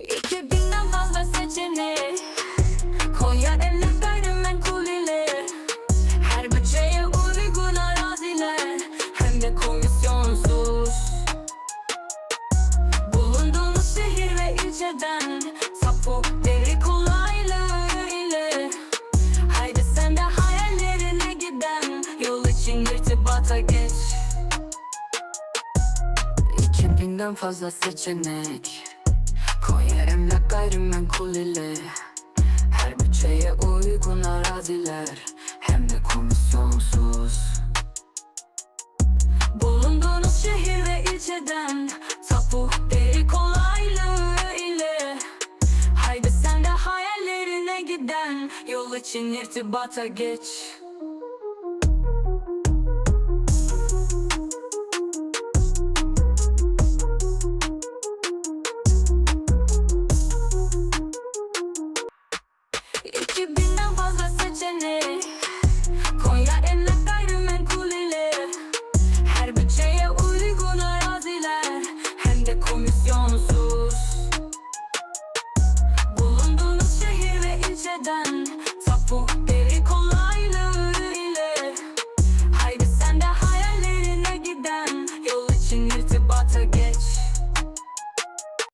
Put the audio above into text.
İki binden fazla seçenek. Konya emlak gayrimenkul ile. Her bütçeye uygun araziler. Hem de komisyonsuz. Bulunduğunuz şehir ve ilçeden Tapu deri kolaylığı ile. Haydi sen de hayallerine giden Yol için irtibata geç. İki binden fazla seçenek Konya emlak gayrimenkul ile. Her bütçeye uygun araziler. Hem de komisyonsuz. Bulunduğunuz şehir ve ilçeden Tapu deri kolaylığı ile. Haydi sen de hayallerine giden Yol için irtibata geç komisyonsuz Bulunduğunuz şehir ve ilçeden